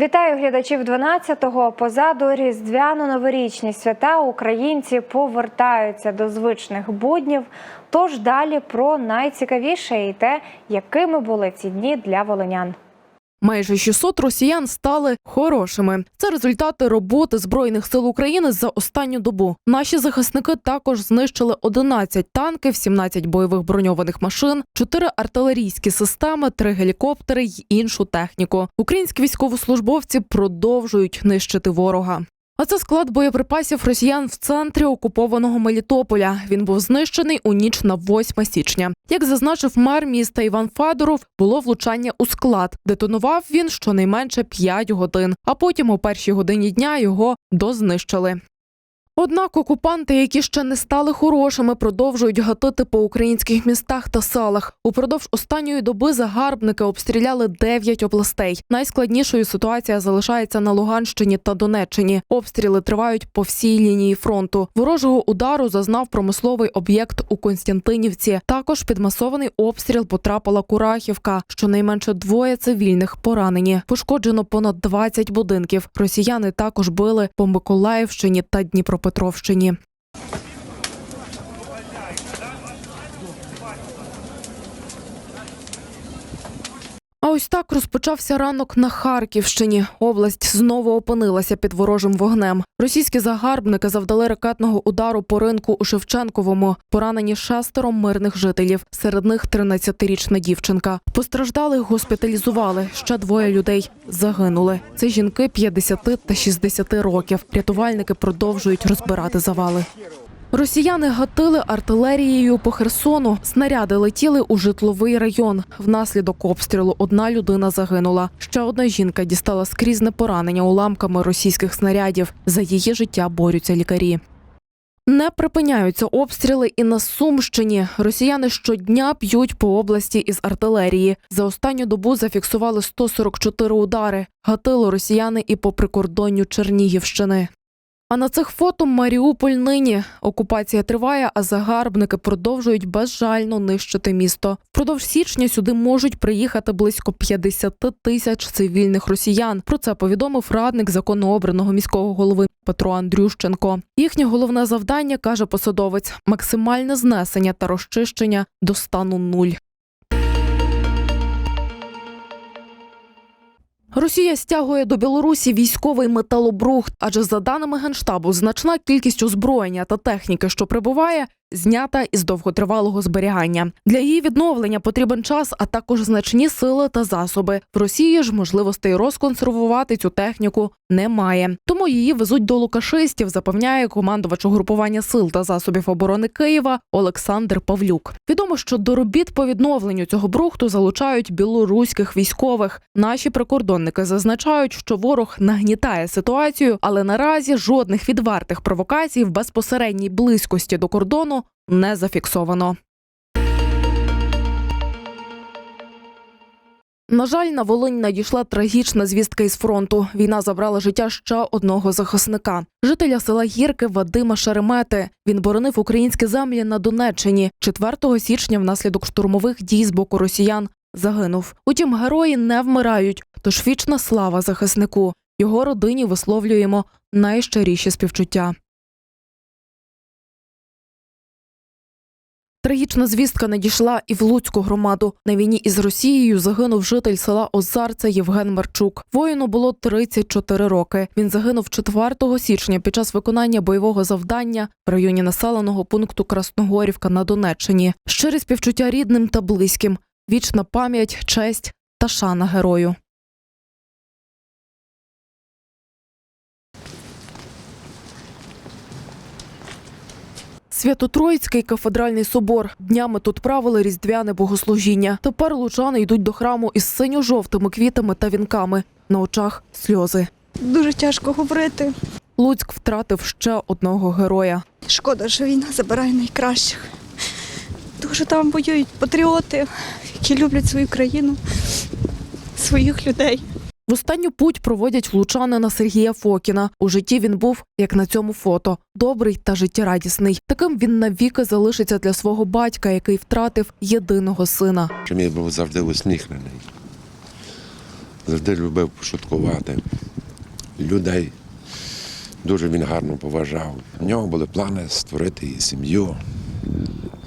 Вітаю глядачів 12-го. Позаду різдвяно-новорічні свята українці повертаються до звичних буднів. Тож далі про найцікавіше і те, якими були ці дні для волинян. Майже 600 росіян стали хорошими. Це результати роботи збройних сил України за останню добу. Наші захисники також знищили 11 танків, 17 бойових броньованих машин, 4 артилерійські системи, 3 гелікоптери й іншу техніку. Українські військовослужбовці продовжують нищити ворога. А це склад боєприпасів росіян в центрі окупованого Мелітополя. Він був знищений у ніч на 8 січня. Як зазначив мер міста Іван Федоров, було влучання у склад. Детонував він щонайменше 5 годин, а потім у першій годині дня його дознищили. Однак окупанти, які ще не стали хорошими, продовжують гатити по українських містах та селах. Упродовж останньої доби загарбники обстріляли 9 областей. Найскладнішою ситуація залишається на Луганщині та Донеччині. Обстріли тривають по всій лінії фронту. Ворожого удару зазнав промисловий об'єкт у Константинівці. Також під масований обстріл потрапила Курахівка. Щонайменше двоє цивільних поранені. Пошкоджено понад 20 будинків. Росіяни також били по Миколаївщині та Дніпропетровщині. Дніпропетровщині. А ось так розпочався ранок на Харківщині. Область знову опинилася під ворожим вогнем. Російські загарбники завдали ракетного удару по ринку у Шевченковому. Поранені шестеро мирних жителів. Серед них 13-річна дівчинка. Постраждалих госпіталізували. Ще двоє людей загинули. Це жінки 50 та 60 років. Рятувальники продовжують розбирати завали. Росіяни гатили артилерією по Херсону. Снаряди летіли у житловий район. Внаслідок обстрілу одна людина загинула. Ще одна жінка дістала скрізне поранення уламками російських снарядів. За її життя борються лікарі. Не припиняються обстріли і на Сумщині. Росіяни щодня п'ють по області із артилерії. За останню добу зафіксували 144 удари. Гатили росіяни і по прикордонню Чернігівщини. А на цих фото Маріуполь нині. Окупація триває, а загарбники продовжують безжально нищити місто. Впродовж січня сюди можуть приїхати близько 50 тисяч цивільних росіян. Про це повідомив радник законно обраного міського голови Петро Андрющенко. Їхнє головне завдання каже посадовець: максимальне знесення та розчищення до стану нуль. Росія стягує до Білорусі військовий металобрухт, адже за даними генштабу, значна кількість озброєння та техніки, що прибуває, знята із довготривалого зберігання. Для її відновлення потрібен час, а також значні сили та засоби. В Росії ж можливостей розконсервувати цю техніку немає. Тому її везуть до лукашистів, запевняє командувач угрупування сил та засобів оборони Києва Олександр Павлюк. Відомо, що до робіт по відновленню цього брухту залучають білоруських військових. Наші прикордонники зазначають, що ворог нагнітає ситуацію, але наразі жодних відвертих провокацій в безпосередній близькості до кордону не зафіксовано. На жаль, на Волинь надійшла трагічна звістка із фронту. Війна забрала життя ще одного захисника, жителя села Гірки Вадима Шеремети. Він боронив українські землі на Донеччині. 4 січня внаслідок штурмових дій з боку росіян загинув. Утім, герої не вмирають. Тож вічна слава захиснику. Його родині висловлюємо найщиріші співчуття. Трагічна звістка надійшла і в Луцьку громаду. На війні із Росією загинув житель села Озарця Євген Марчук. Воїну було 34 роки. Він загинув 4 січня під час виконання бойового завдання в районі населеного пункту Красногорівка на Донеччині. Щирі співчуття рідним та близьким. Вічна пам'ять, честь та шана герою. Свято-Троїцький кафедральний собор. Днями тут правили різдвяне богослужіння. Тепер лучани йдуть до храму із синьо-жовтими квітами та вінками. На очах сльози. Дуже тяжко говорити. Луцьк втратив ще одного героя. Шкода, що війна забирає найкращих. Дуже там воюють патріоти, які люблять свою країну, своїх людей. В останню путь проводять влучанина Сергія Фокіна. У житті він був, як на цьому фото, добрий та життєрадісний. Таким він навіки залишиться для свого батька, який втратив єдиного сина. мій був завжди усміхнений. завжди любив пошуткувати людей. Дуже він гарно поважав. У нього були плани створити сім'ю.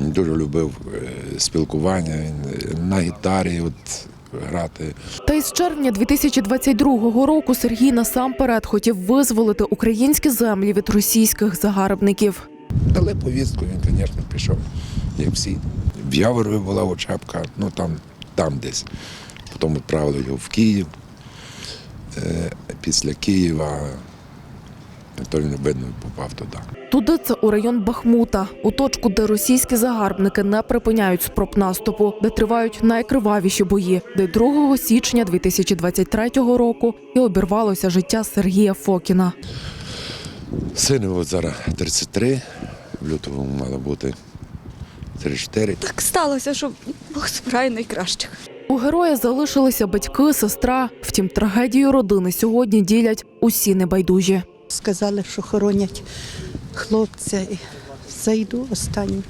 Він дуже любив е, спілкування, е, на гітарі от, грати. Та із червня 2022 року Сергій насамперед хотів визволити українські землі від російських загарбників. Дали повістку, він, звісно, пішов, як всі. В Яворові була очапка, ну там, там десь. Потім відправили його в Київ. Е, Після Києва то він видно попав туди. Туди це у район Бахмута, у точку, де російські загарбники не припиняють спроб наступу, де тривають найкривавіші бої, де 2 січня 2023 року і обірвалося життя Сергія Фокіна. Сину от зараз 33, в лютому мало бути 34. Так сталося, що Бог збирає найкращих. У героя залишилися батьки, сестра. Втім, трагедію родини сьогодні ділять усі небайдужі. Сказали, що хоронять хлопця. І Зайду останню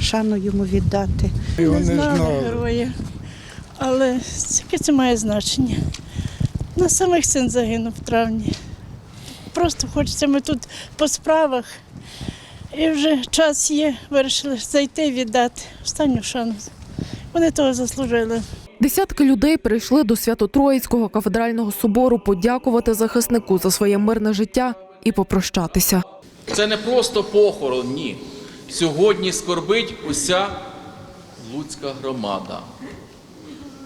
шану йому віддати. не знали героя. Але яке це має значення? На самих син загинув в травні. Просто хочеться ми тут по справах. І вже час є, вирішили зайти віддати останню шану. Вони того заслужили. Десятки людей прийшли до Свято-Троїцького кафедрального собору подякувати захиснику за своє мирне життя і попрощатися. Це не просто похорон, ні. Сьогодні скорбить уся Луцька громада.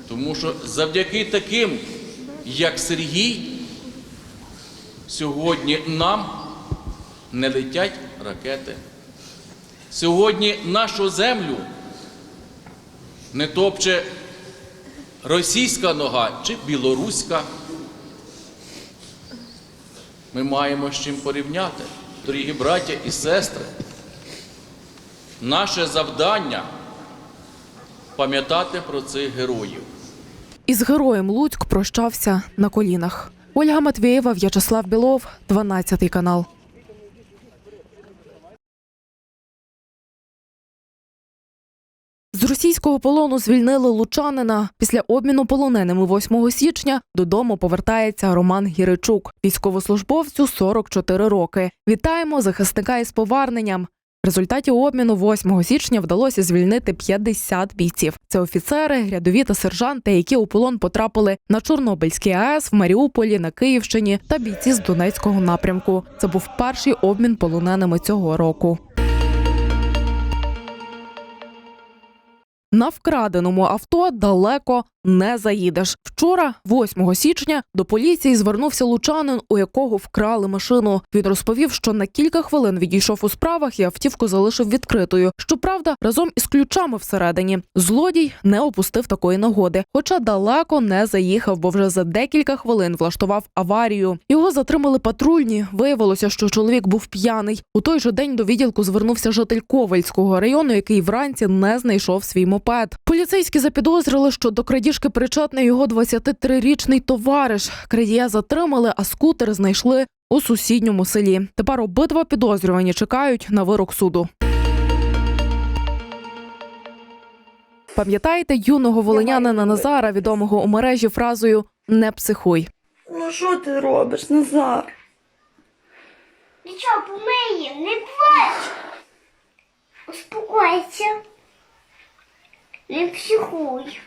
Тому що завдяки таким, як Сергій, сьогодні нам не летять ракети. Сьогодні нашу землю не топче російська нога чи білоруська. Ми маємо з чим порівняти, дорогі браття і сестри. Наше завдання пам'ятати про цих героїв. Із героєм Луцьк прощався на колінах. Ольга Матвєєва, В'ячеслав Білов, 12 канал. Російського полону звільнили лучанина. Після обміну полоненими 8 січня додому повертається Роман Гіричук. Військовослужбовцю 44 роки. Вітаємо захисника із поверненням. В результаті обміну 8 січня вдалося звільнити 50 бійців. Це офіцери, рядові та сержанти, які у полон потрапили на Чорнобильський АЕС в Маріуполі, на Київщині та бійці з Донецького напрямку. Це був перший обмін полоненими цього року. На вкраденому авто далеко не заїдеш. Вчора, 8 січня, до поліції звернувся лучанин, у якого вкрали машину. Він розповів, що на кілька хвилин відійшов у справах і автівку залишив відкритою. Щоправда, разом із ключами всередині. Злодій не опустив такої нагоди, хоча далеко не заїхав, бо вже за декілька хвилин влаштував аварію. Його затримали патрульні. Виявилося, що чоловік був п'яний. У той же день до відділку звернувся житель Ковальського району, який вранці не знайшов свій мопед. Поліцейські запідозрили, що до крадіжки причетний його 23-річний товариш. Крадія затримали, а скутер знайшли у сусідньому селі. Тепер обидва підозрювані чекають на вирок суду. Пам'ятаєте юного волинянина Назара, відомого у мережі фразою Не психуй. Ну що ти робиш, Назар? Нічого, помиє, не плач. Успокойся. Не психуй.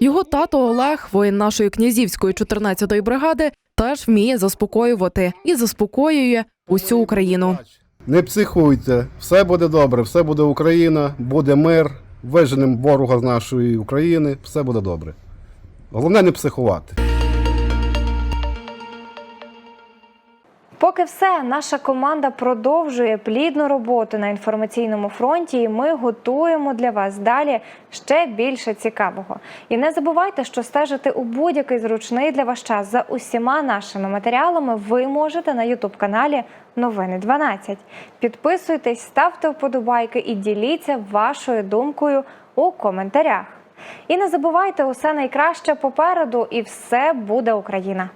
Його тато Олег, воїн нашої князівської 14-ї бригади, теж вміє заспокоювати і заспокоює усю Україну. Не психуйте, все буде добре, все буде Україна, буде мир, виженемо ворога з нашої України, все буде добре. Головне не психувати. Поки все, наша команда продовжує плідну роботу на інформаційному фронті, і ми готуємо для вас далі ще більше цікавого. І не забувайте, що стежити у будь-який зручний для вас час за усіма нашими матеріалами ви можете на Ютуб каналі Новини 12. Підписуйтесь, ставте вподобайки і діліться вашою думкою у коментарях. І не забувайте усе найкраще попереду, і все буде Україна.